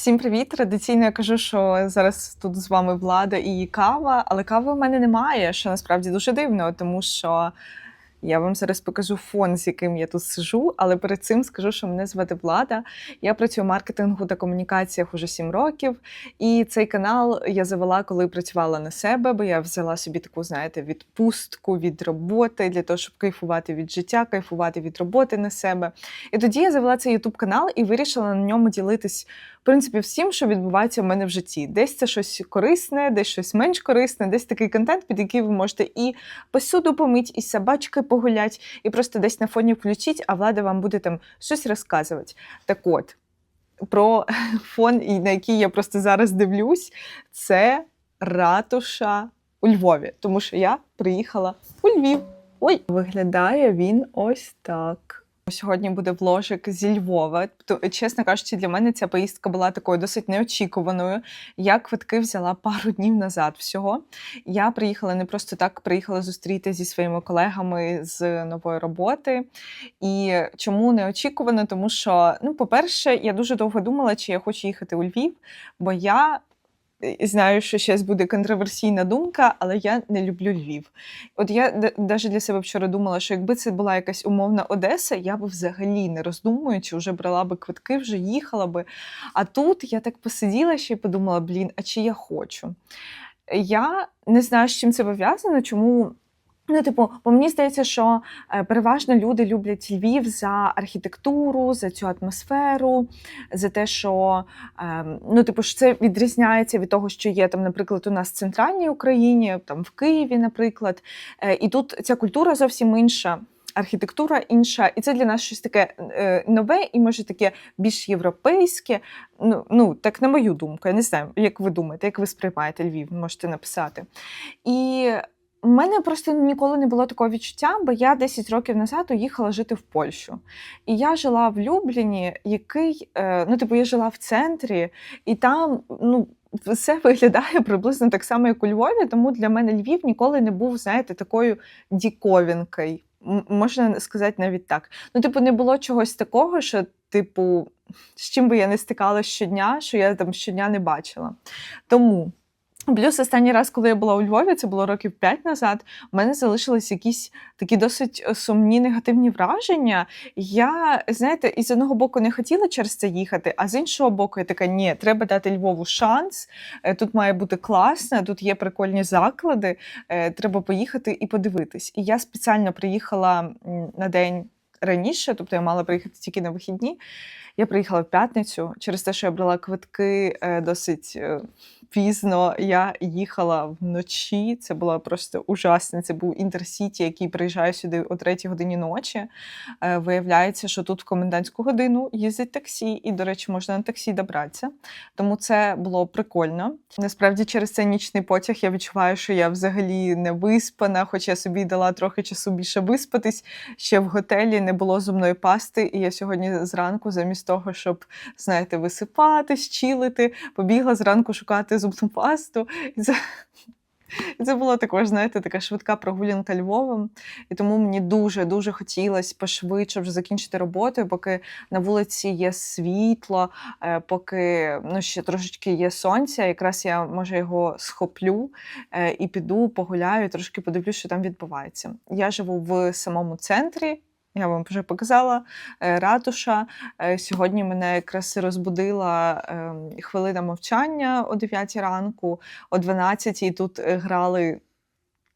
Всім привіт! Традиційно я кажу, що зараз тут з вами влада і кава, але кави в мене немає, що насправді дуже дивно, тому що я вам зараз покажу фон, з яким я тут сижу, але перед цим скажу, що мене звати Влада. Я працюю в маркетингу та комунікаціях уже 7 років. І цей канал я завела, коли працювала на себе, бо я взяла собі таку, знаєте, відпустку від роботи для того, щоб кайфувати від життя, кайфувати від роботи на себе. І тоді я завела цей ютуб канал і вирішила на ньому ділитись в принципі всім, що відбувається в мене в житті. Десь це щось корисне, десь щось менш корисне, десь такий контент, під який ви можете і посуду помить, і з собачкою погулять, і просто десь на фоні включіть, а влада вам буде там щось розказувати. Так от. Про фон, на який я просто зараз дивлюсь, це ратуша у Львові, тому що я приїхала у Львів. Ой, виглядає він ось так. Сьогодні буде вложик зі Львова. Чесно кажучи, для мене ця поїздка була такою досить неочікуваною. Я квитки взяла пару днів назад всього. Я приїхала не просто так, приїхала зустріти зі своїми колегами з нової роботи. І чому неочікувано? Тому що, ну, по-перше, я дуже довго думала, чи я хочу їхати у Львів, бо я. Знаю, що зараз буде контроверсійна думка, але я не люблю Львів. От я навіть для себе вчора думала, що якби це була якась умовна Одеса, я би взагалі не роздумуючи, вже брала би квитки, вже їхала би. А тут я так посиділа ще й подумала: блін, а чи я хочу? Я не знаю, з чим це пов'язано, чому. Ну, типу, бо мені здається, що е, переважно люди люблять Львів за архітектуру, за цю атмосферу, за те, що е, ну, типу, що це відрізняється від того, що є там, наприклад, у нас в центральній Україні, там в Києві, наприклад. Е, і тут ця культура зовсім інша. Архітектура інша, і це для нас щось таке е, нове і може таке більш європейське. Ну, ну так на мою думку, я не знаю, як ви думаєте, як ви сприймаєте Львів, можете написати. І у мене просто ніколи не було такого відчуття, бо я 10 років назад уїхала жити в Польщу. І я жила в Любліні, який, е, ну, типу, я жила в центрі, і там, ну. Все виглядає приблизно так само, як у Львові, тому для мене Львів ніколи не був, знаєте, такою діковінкою. Можна сказати навіть так. Ну, типу, не було чогось такого, що, типу, з чим би я не стикала щодня, що я там щодня не бачила. Тому. Плюс останній раз, коли я була у Львові, це було років 5 назад, у мене залишились якісь такі досить е, сумні негативні враження. Я, знаєте, із одного боку не хотіла через це їхати, а з іншого боку, я така, ні, треба дати Львову шанс. е, Тут має бути класно, тут є прикольні заклади, е, треба поїхати і подивитись. І я спеціально приїхала на день раніше, тобто я мала приїхати тільки на вихідні. Я приїхала в п'ятницю через те, що я брала квитки досить пізно. Я їхала вночі. Це було просто ужасно. Це був інтерсіті, який приїжджає сюди о третій годині ночі. Е, Виявляється, що тут в комендантську годину їздить таксі, і, до речі, можна на таксі добратися. Тому це було прикольно. Насправді, через цей нічний потяг я відчуваю, що я взагалі не виспана, хоч я собі дала трохи часу більше виспатись. Ще в готелі не було зубної пасти, і я сьогодні зранку, замість того, щоб, знаєте, висипатись, чілити, побігла зранку шукати зубну пасту. І це, це була також, знаєте, така швидка прогулянка Львовом. І тому мені дуже-дуже хотілося пошвидше вже закінчити роботу, поки на вулиці є світло, е, поки ну, ще трошечки є сонця. Якраз я може його схоплю е, і піду, погуляю, трошки подивлюсь, що там відбувається. Я живу в самому центрі. Я вам вже показала е, ратуша. Е, Сьогодні мене якраз розбудила ем, хвилина мовчання о 9 ранку, о 12 тут е, грали,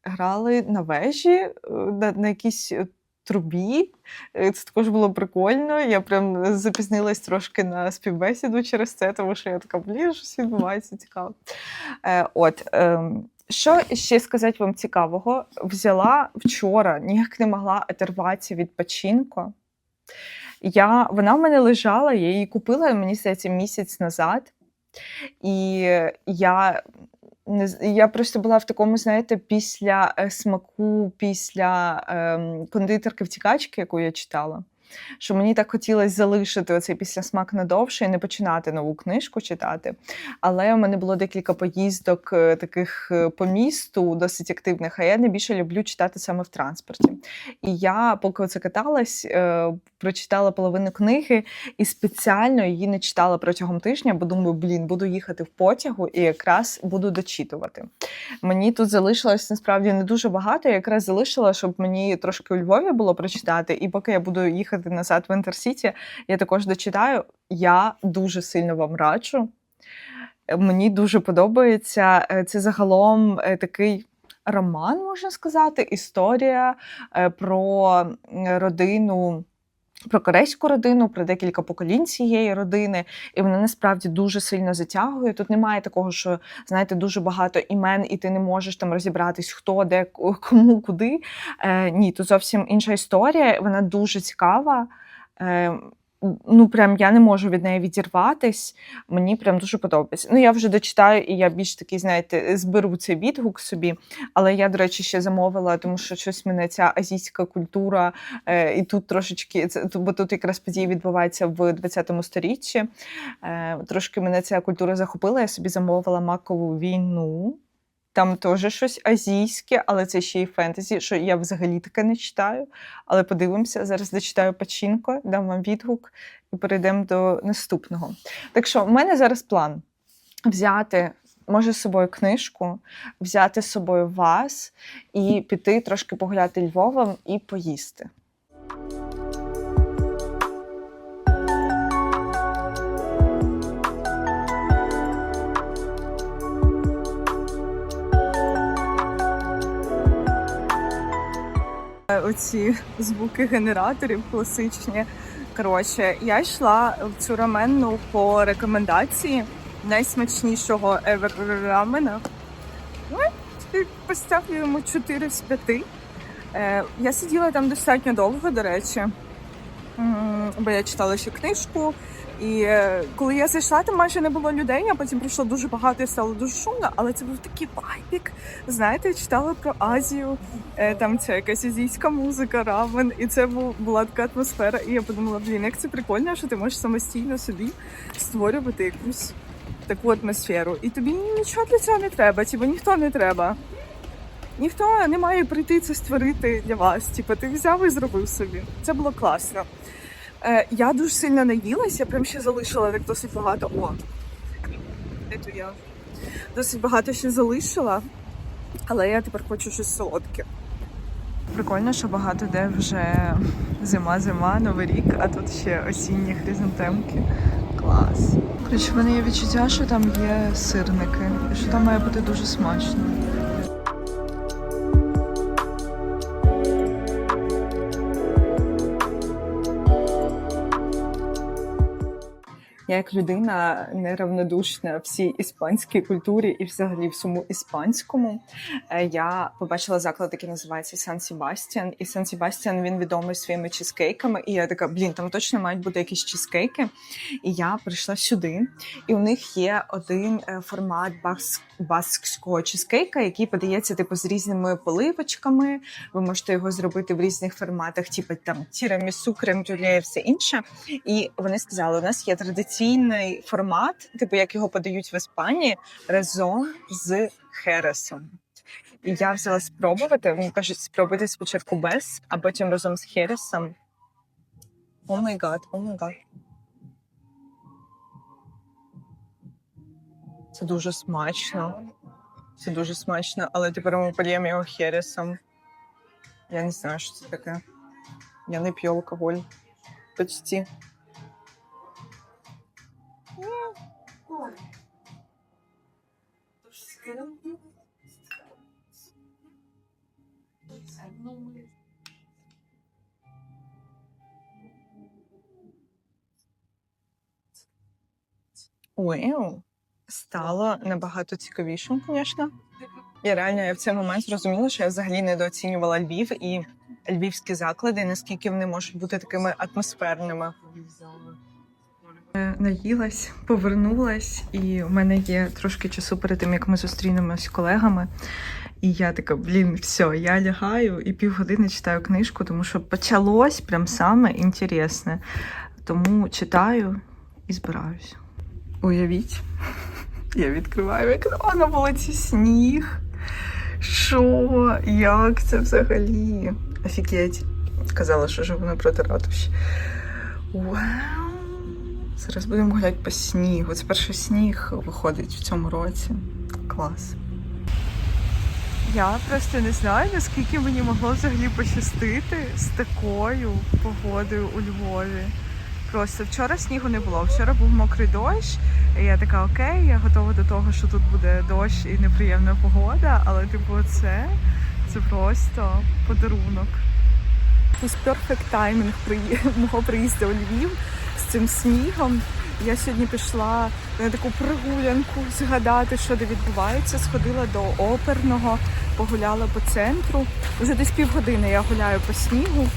грали на вежі, на, на якійсь трубі. Це також було прикольно. Я прям запізнилась трошки на співбесіду через це, тому що я така, блін, щось відбувається цікаво. От. Що ще сказати вам цікавого? Взяла вчора, ніяк не могла оторватися від печінку. Я, вона в мене лежала, я її купила, мені здається, місяць назад. І я, я просто була в такому, знаєте, після е, смаку, після ем, кондитерки втікачки, яку я читала. Що мені так хотілося залишити оцей післясмак надовше і не починати нову книжку читати. Але у мене було декілька поїздок е, таких е, по місту, досить активних, а я найбільше люблю читати саме в транспорті. І я, поки оце каталась, е, прочитала половину книги і спеціально її не читала протягом тижня, бо думаю, блін, буду їхати в потягу і якраз буду дочитувати. Мені тут залишилось насправді не дуже багато. Я якраз залишила, щоб мені трошки у Львові було прочитати. І поки я буду їхати назад в Інтерсіті, я також дочитаю. Я дуже сильно вам раджу. Мені дуже подобається. Е, Це загалом е, такий. Роман, можна сказати, історія е, про родину, про корейську родину, про декілька поколінь цієї родини, і вона насправді дуже сильно затягує. Тут немає такого, що знаєте, дуже багато імен, і ти не можеш там розібратись, хто де кому куди. Е, ні, тут зовсім інша історія. Вона дуже цікава. Е, ну, прям я не можу від неї відірватись. Мені прям дуже подобається. Ну, я вже дочитаю, і я більш такий, знаєте, зберу цей відгук собі. Але я, до речі, ще замовила, тому що щось мене ця азійська культура, е, і тут трошечки, це, бо тут якраз події відбуваються в 20 сторіччі. Е, трошки мене ця культура захопила. Я собі замовила макову війну. Там теж щось азійське, але це ще й фентезі, що я взагалі таке не читаю. Але подивимося, зараз дочитаю Пачінко, дам вам відгук і перейдемо до наступного. Так що, в мене зараз план взяти, може, з собою книжку, взяти з собою вас і піти трошки погуляти Львовом і поїсти. Оці звуки генераторів класичні. Коротше, я йшла в цю раменну по рекомендації найсмачнішого ever рамена. Ну, поставлю йому 4 з 5. Е, я сиділа там достатньо довго, до речі, бо я читала ще книжку. І е, коли я зайшла, там майже не було людей, а потім прийшло дуже багато і стало дуже шумно, але це був такий вайбік. Знаєте, я читала про Азію, е, там ця якась азійська музика, рамен, і це була така атмосфера. І я подумала, блін, як це прикольно, що ти можеш самостійно собі створювати якусь таку атмосферу. І тобі нічого для цього не треба, типу ніхто не треба. Ніхто не має прийти це створити для вас. Типу, ти взяв і зробив собі. Це було класно. Е, я дуже сильно наїлась, я прям ще залишила так досить багато. О, де я? Досить багато ще залишила, але я тепер хочу щось солодке. Прикольно, що багато де вже зима-зима, новий рік, а тут ще осінні хризантемки. Клас. Коротше, в мене є відчуття, що там є сирники, і що там має бути дуже смачно. Як людина неравнодушна всій іспанській культурі і взагалі всьому іспанському. е, Я побачила заклад, який називається Сан Себастьян. І Сан Себастьян він відомий своїми чизкейками. І я така, блін, там точно мають бути якісь чизкейки. І я прийшла сюди, і у них є один е, формат баск, баскського чизкейка, який подається типу з різними поливочками. Ви можете його зробити в різних форматах, типу там тірамісу, крем-брюле і все інше. І вони сказали: у нас є традиційний формат, типу як його подають в Іспанії, разом з хересом. І я взяла спробувати. Мені кажуть, спробуйте спочатку без, а потім разом з хересом. О май гад, о май гад. Це дуже смачно. Це дуже смачно, але тепер ми польємо його хересом. Я не знаю, що це таке. Я не п'ю алкоголь. Почти. Уеу. Стало набагато цікавішим, звісно. Я реально я в цей момент зрозуміла, що я взагалі недооцінювала Львів і львівські заклади, наскільки вони можуть бути такими атмосферними. Наїлась, повернулась, і в мене є трошки часу перед тим, як ми зустрінемось з колегами. І я така, блін, все, я лягаю і півгодини читаю книжку, тому що почалось прям саме інтересне. Тому читаю і збираюсь. Уявіть, я відкриваю вікно, а на вулиці сніг. Що? Як це взагалі? Офігеть. Казала, що живу напроти ратуші. Вау! Зараз будемо гуляти по снігу. Це перший сніг виходить в цьому році. Клас. Я просто не знаю, наскільки мені могло взагалі пощастити з такою погодою у Львові. Просто вчора снігу не було. Вчора був мокрий дощ. І я така, окей, я готова до того, що тут буде дощ і неприємна погода, але типу, це, це просто подарунок. Якийсь перфект таймінг мого приїзду у Львів з цим снігом. Я сьогодні пішла на таку прогулянку згадати, що де відбувається. Сходила до оперного, погуляла по центру. Вже десь півгодини я гуляю по снігу.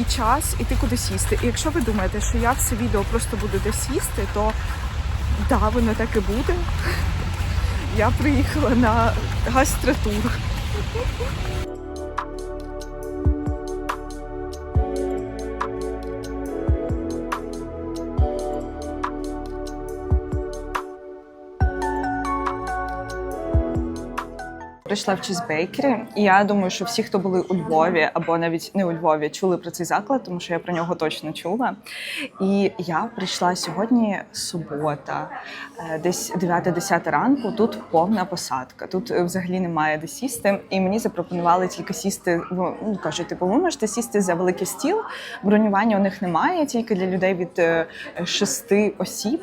І час іти кудись їсти. І якщо ви думаєте, що я все відео просто буду десь їсти, то да, воно так і буде. Я приїхала на гастротур. Прийшла в чізбейкері, і я думаю, що всі, хто були у Львові або навіть не у Львові, чули про цей заклад, тому що я про нього точно чула. І я прийшла сьогодні субота, е, десь 9-10 ранку. Тут повна посадка. Тут е, взагалі немає де сісти. І мені запропонували тільки сісти. Ну ну, кажуть, типу, ви можете сісти за великий стіл. Бронювання у них немає, тільки для людей від е, шести осіб.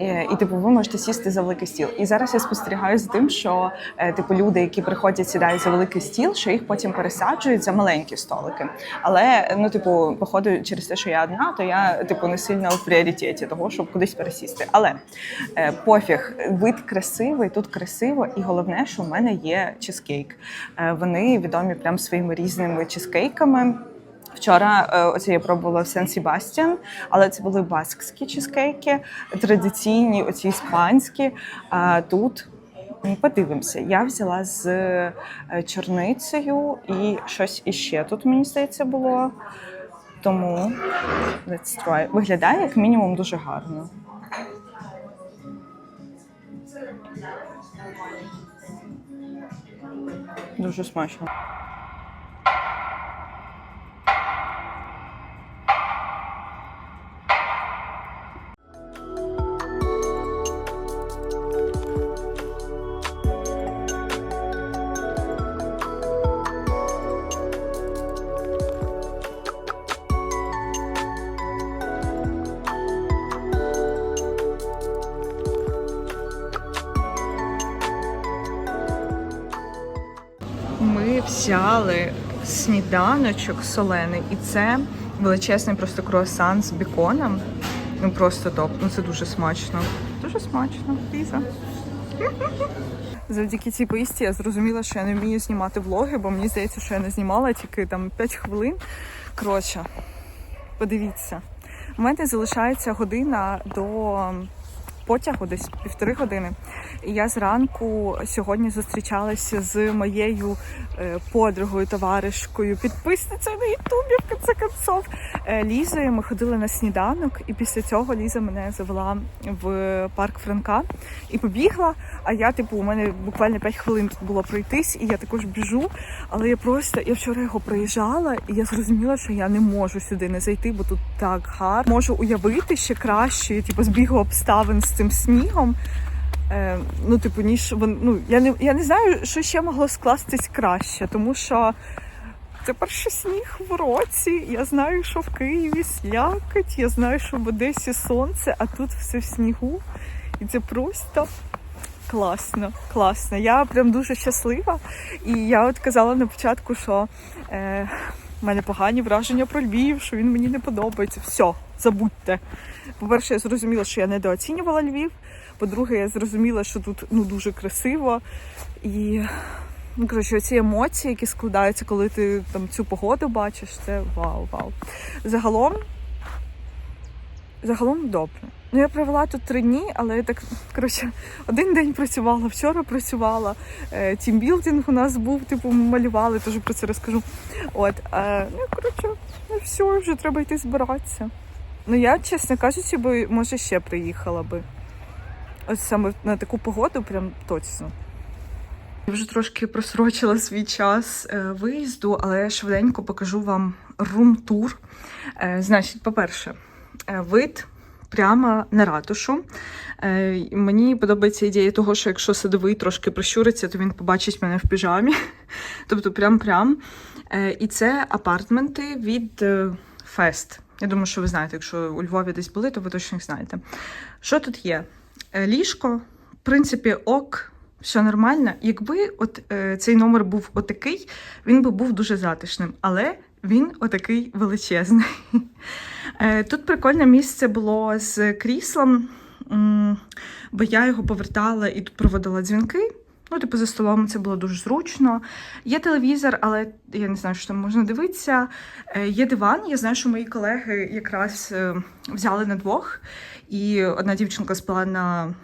Е, І типу, ви можете сісти за великий стіл. І зараз я спостерігаю за тим, що е, типу люди, які приходять, сідають за великий стіл, що їх потім пересаджують за маленькі столики. Але ну, типу, походу, через те, що я одна, то я типу не сильно в пріоритеті того, щоб кудись пересісти. Але е, пофіг, вид красивий, тут красиво, і головне, що в мене є чизкейк. Вони відомі прям своїми різними чизкейками. Вчора е, оце я пробувала в Сен Себастьян, але це були баскські чизкейки, традиційні, оці іспанські. А тут подивимося. Я взяла з е, чорницею і щось іще тут, мені здається, було. Тому let's try. виглядає як мінімум дуже гарно. Дуже смачно. Сніданочок солений, і це величезний просто круасан з біконом. Ну просто топ. Ну це дуже смачно. Дуже смачно. Піза. Завдяки цій поїздці я зрозуміла, що я не вмію знімати влоги, бо мені здається, що я не знімала тільки там 5 хвилин. Коротше, подивіться. У мене залишається година до потягу, десь півтори години. І я зранку сьогодні зустрічалася з моєю е, подругою, товаришкою, підписницею на Ютубі, в конце концов, е, Лізою. Ми ходили на сніданок, і після цього Ліза мене завела в парк Франка і побігла. А я, типу, у мене буквально 5 хвилин тут було пройтись, і я також біжу. Але я просто я вчора його проїжджала, і я зрозуміла, що я не можу сюди не зайти, бо тут так гарно. Можу уявити ще краще, типу, збігу обставин з цим снігом. Е, ну, типу, ніж ну, я не я не знаю, що ще могло скластись краще, тому що це перший сніг в році. Я знаю, що в Києві слякоть, я знаю, що в Одесі сонце, а тут все в снігу. І це просто класно, класно. Я прям дуже щаслива. І я от казала на початку, що е, в мене погані враження про Львів, що він мені не подобається. Все, забудьте. По-перше, я зрозуміла, що я недооцінювала Львів. По-друге, я зрозуміла, що тут ну дуже красиво. І ну, коротше, ці емоції, які складаються, коли ти там цю погоду бачиш, це вау, вау. Загалом, я не знаю, що ще могло скластись краще, тому що це перший сніг в році. Я знаю, що в Одесі сонце, а тут все в снігу. І це просто класно, класно. Я прям дуже щаслива. І я от казала на початку, що е, в мене погані враження про Львів, що він мені не подобається. Все, забудьте. По-перше, я зрозуміла, що я недооцінювала Львів. По-друге, я зрозуміла, що тут ну дуже красиво. І ну, коротше, ці емоції, які складаються, коли ти там цю погоду бачиш, це вау, вау. Загалом загалом добре. Ну, я провела тут три дні, але я так, коротше, один день працювала, вчора працювала. е, Тімбілдинг у нас був, типу, малювали, теж про це розкажу. От, е, ну, коротше, ну все, вже треба йти збиратися. Ну, я, чесно кажучи, би, може, ще приїхала би. Ось саме на таку погоду, прям точно. Я вже трошки просрочила свій час е, виїзду, але я швиденько покажу вам рум-тур. Е, Значить, по-перше, е, вид прямо на ратушу. Мені подобається ідея того, що якщо садовий трошки прищуриться, то він побачить мене в піжамі. Тобто, прям-прям. І це апартменти від Фест. Я думаю, що ви знаєте, якщо у Львові десь були, то ви точно їх знаєте. Що тут є? Е, Ліжко, в принципі, ок, все нормально. Якби от е, цей номер був отакий, він би був дуже затишним, але він отакий величезний. Е, тут прикольне місце було з кріслом, бо я його повертала і тут проводила дзвінки. Ну, типу, за столом це було дуже зручно. Є телевізор, але я не знаю, що там можна дивитися. Е, Є диван. Я знаю, що мої колеги якраз е, взяли на двох, і одна дівчинка спала на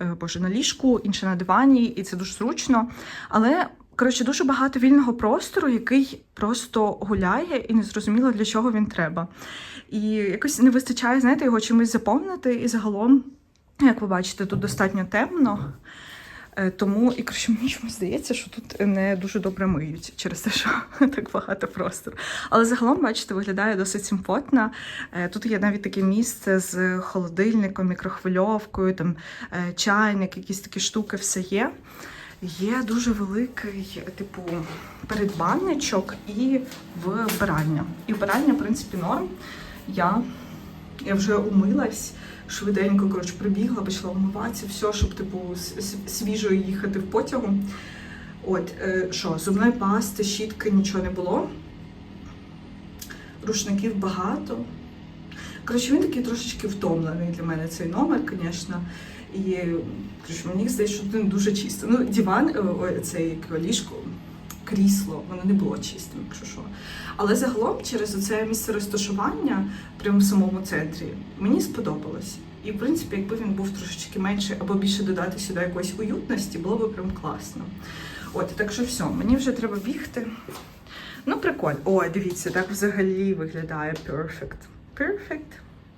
е, боже, на ліжку, інша на дивані, і це дуже зручно. Але коротше, дуже багато вільного простору, який просто гуляє, і не зрозуміло, для чого він треба. І якось не вистачає, знаєте, його чимось заповнити. І загалом, як ви бачите, тут достатньо темно. Е, Тому і коротше, мені чомусь здається, що тут не дуже добре миють через те, що так багато простору. Але загалом, бачите, виглядає досить симпотно. Е, Тут є навіть таке місце з холодильником, мікрохвильовкою, там е, чайник, якісь такі штуки, все є. Є дуже великий, типу, передбанничок і вбиральня. І вбиральня, в принципі, норм. Я, я вже умилась швиденько, коротше, прибігла, почала вмиватися, все, щоб типу свіжо їхати в потягу. От, е, що, зубної пасти, щітки, нічого не було. Рушників багато. Коротше, він такий трошечки втомлений для мене цей номер, звісно. І коротше, мені здається, що не дуже чисто. Ну, диван, е, цей ліжко, крісло, воно не було чистим, якщо що. Але загалом через оце місце розташування, прямо в самому центрі, мені сподобалось. І, в принципі, якби він був трошечки менший або більше додати сюди якоїсь уютності, було б прям класно. От, так що все, мені вже треба бігти. Ну, прикольно. Ой, дивіться, так взагалі виглядає perfect. Perfect.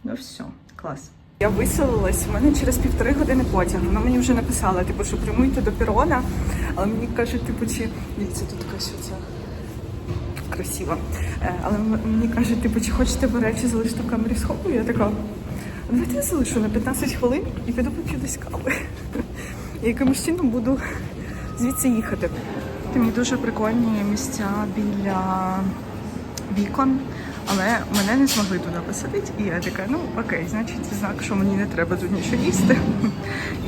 Ну все, клас. Я виселилась, у мене через півтори години потяг. Вона мені вже написала, типу, що прямуйте до перона, але мені кажуть, типу, чи дивіться, тут якась оця красиво. Е, Але мені кажуть, типу, чи хочете ви речі залишити в камері схову? Я така, давайте я залишу на 15 хвилин і піду поп'ю десь кави. І якимось чином буду звідси їхати. Є дуже прикольні місця біля вікон, але мене не змогли туди посадити. І я така, ну окей, значить, знак, що мені не треба тут нічого їсти.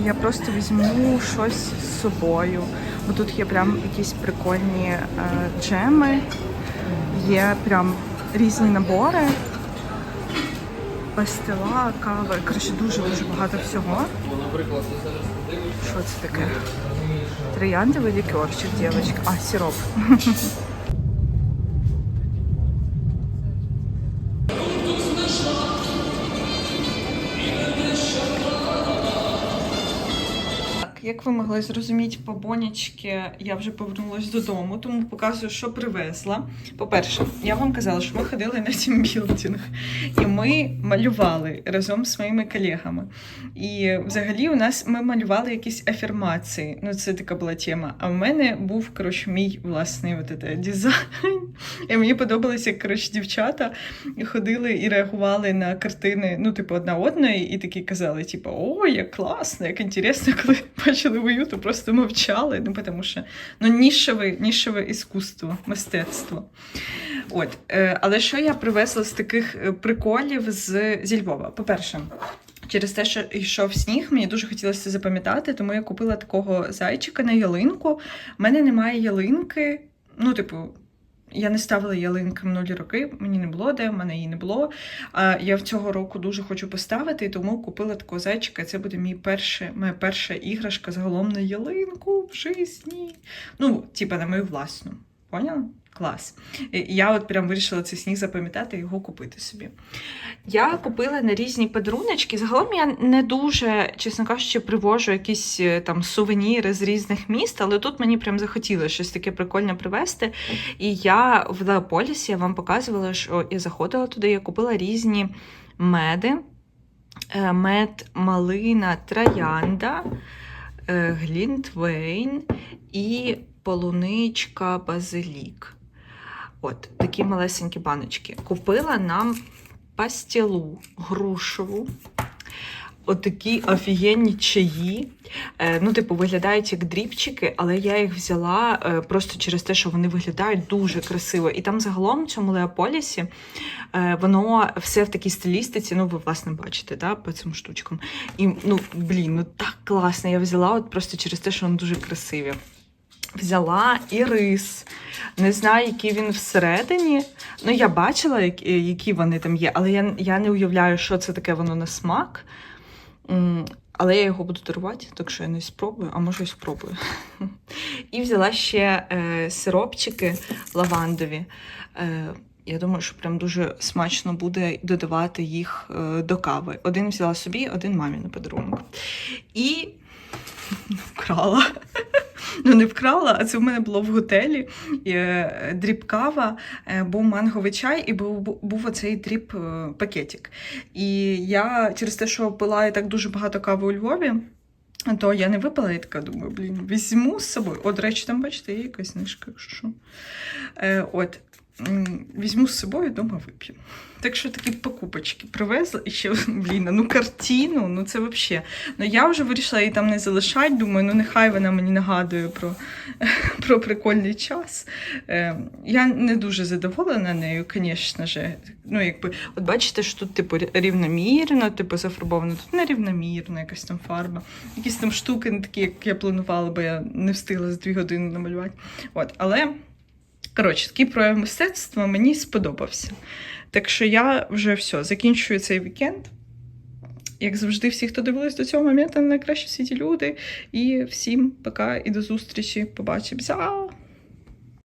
І я просто візьму щось з собою. Бо тут є прям якісь прикольні е, джеми, є прям різні набори. Пастила, кава, коротше, дуже-дуже багато всього. Що це таке? Трояндовий лікерчик, дівчинка. А, сироп. Як ви могли зрозуміти по я вже повернулася додому, тому показую, що привезла. По-перше, я вам казала, що ми ходили на тімбілдинг, і ми малювали разом з моїми колегами. І взагалі у нас ми малювали якісь афірмації. Ну, це така була тема. А в мене був коротше, мій власний от це, дизайн. І мені подобалося, як коротше, дівчата ходили і реагували на картини, ну, типу, одна одної, і такі казали, типу, о, як класно, як інтересно, коли бачили мою, то просто мовчали. Ну, тому що ну, нішеве, нішеве іскусство, мистецтво. От, е, але що я привезла з таких е, приколів з, зі Львова? По-перше, Через те, що йшов сніг, мені дуже хотілося запам'ятати, тому я купила такого зайчика на ялинку. У мене немає ялинки. Ну, типу, я не ставила ялинки минулі роки, мені не було де, в мене її не було. Я в цього року дуже хочу поставити, і тому купила такого зайчика. Це буде мій перше, моя перша іграшка загалом на ялинку в житті. Ну, типа на мою власну. Поняла? Клас. Я от прям вирішила цей сніг запам'ятати і його купити собі. Я купила на різні подаруночки. Загалом я не дуже, чесно кажучи, привожу якісь е, там сувеніри з різних міст, але тут мені прям захотілося щось таке прикольне привезти. І я в Леополісі я вам показувала, що я заходила туди, я купила різні меди. Е, Мед, малина, троянда, е, глінтвейн і полуничка базилік. От такі малесенькі баночки. Купила нам пастілу грушеву. Отакі офігенні чаї. Е, ну, типу, виглядають як дрібчики, але я їх взяла е, просто через те, що вони виглядають дуже красиво. І там загалом в цьому Леополісі е, воно все в такій стилістиці. Ну, ви власне бачите, да, по цим штучкам. І ну, блін, ну так класно. Я взяла от просто через те, що вони дуже красиві. Взяла і рис. Не знаю, який він всередині. Ну, я бачила, які, які вони там є, але я, я не уявляю, що це таке воно на смак. Але я його буду дарувати, так що я не спробую, а може і спробую. І взяла ще е, сиропчики лавандові. Е, я думаю, що прям дуже смачно буде додавати їх е, до кави. Один взяла собі, один мамі на подарунок. І вкрала. Ну, не вкрала, а це в мене було в готелі. Е, дріб кава, е, був манговий чай і був, був- оцей дріб е, пакетик. І я через те, що пила я так дуже багато кави у Львові, то я не випала, я така думаю, блін, візьму з собою. От, речі, там, бачите, є якась книжка, якщо що. Е, от, візьму з собою, вдома вип'ю. Так що такі покупочки привезла і ще, блін, ну картину, ну це взагалі. Ну я вже вирішила її там не залишати. Думаю, ну нехай вона мені нагадує про, про прикольний час. Е, я не дуже задоволена нею, звісно ж. Ну, якби, от бачите, що тут, типу, рівномірно, типу, зафарбовано, тут нерівномірно, якась там фарба. Якісь там штуки не такі, як я планувала, бо я не встигла за дві години намалювати. От, але. Коротше, такий прояв мистецтва мені сподобався. Так що я вже все, закінчую цей вікенд. Як завжди, всі, хто дивились до цього моменту, найкращі світі люди. І всім пока і до зустрічі. Побачимося!